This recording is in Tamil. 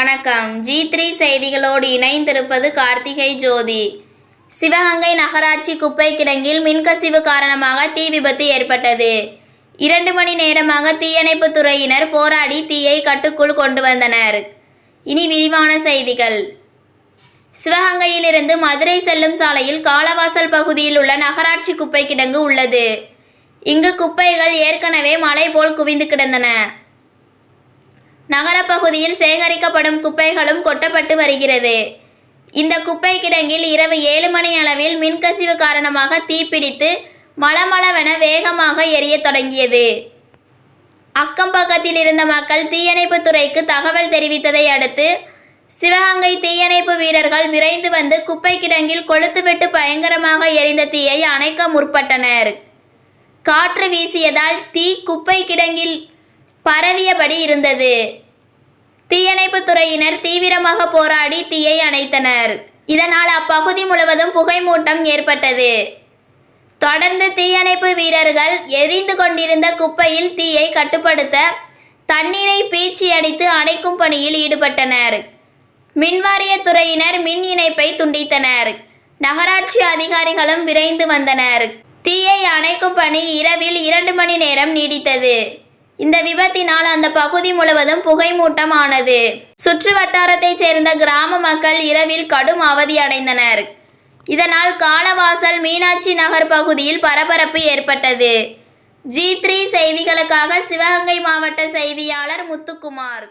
வணக்கம். ஜி த்ரீ செய்திகளோடு இணைந்திருப்பது கார்த்திகை ஜோதி. சிவகங்கை நகராட்சி குப்பை கிடங்கில் மின்கசிவு காரணமாக தீ விபத்து ஏற்பட்டது. இரண்டு மணி நேரமாக தீயணைப்பு துறையினர் போராடி தீயை கட்டுக்குள் கொண்டு வந்தனர். இனி விரிவான செய்திகள். சிவகங்கையிலிருந்து மதுரை செல்லும் சாலையில் காலவாசல் பகுதியில் உள்ள நகராட்சி குப்பை கிடங்கு உள்ளது. இங்கு குப்பைகள் ஏற்கனவே மலை போல் குவிந்து கிடந்தன. நகரப்பகுதியில் சேகரிக்கப்படும் குப்பைகளும் கொட்டப்பட்டு வருகிறது. இந்த குப்பை கிடங்கில் இரவு ஏழு மணி அளவில் மின்கசிவு காரணமாக தீப்பிடித்து மளமளவென வேகமாக எரியத் தொடங்கியது. அக்கம் பக்கத்தில் இருந்த மக்கள் தீயணைப்பு துறைக்கு தகவல் தெரிவித்ததை அடுத்து சிவகங்கை தீயணைப்பு வீரர்கள் விரைந்து வந்து குப்பை கிடங்கில் கொளுத்துவிட்டு பயங்கரமாக எரிந்த தீயை அணைக்க முற்பட்டனர். காற்று வீசியதால் தீ குப்பை கிடங்கில் பரவியபடி இருந்தது. தீயணைப்பு துறையினர் தீவிரமாக போராடி தீயை அணைத்தனர். இதனால் அப்பகுதி முழுவதும் புகை மூட்டம் ஏற்பட்டது. தொடர்ந்து தீயணைப்பு வீரர்கள் எரிந்து கொண்டிருந்த குப்பையில் தீயை கட்டுப்படுத்த தண்ணீரை பீச்சி அடித்து அணைக்கும் பணியில் ஈடுபட்டனர். மின்வாரிய துறையினர் மின் இணைப்பை துண்டித்தனர். நகராட்சி அதிகாரிகளும் விரைந்து வந்தனர். தீயை அணைக்கும் பணி இரவில் இரண்டு மணி நேரம் நீடித்தது. இந்த விபத்தினால் அந்த பகுதி முழுவதும் புகைமூட்டம் ஆனது சுற்று வட்டாரத்தைச் சேர்ந்த கிராம மக்கள் இரவில் கடும் அவதியடைந்தனர் இதனால் காலவாசல் மீனாட்சி நகர் பகுதியில் பரபரப்பு ஏற்பட்டது. ஜி த்ரீ செய்திகளுக்காக சிவகங்கை மாவட்ட செய்தியாளர் முத்துக்குமார்.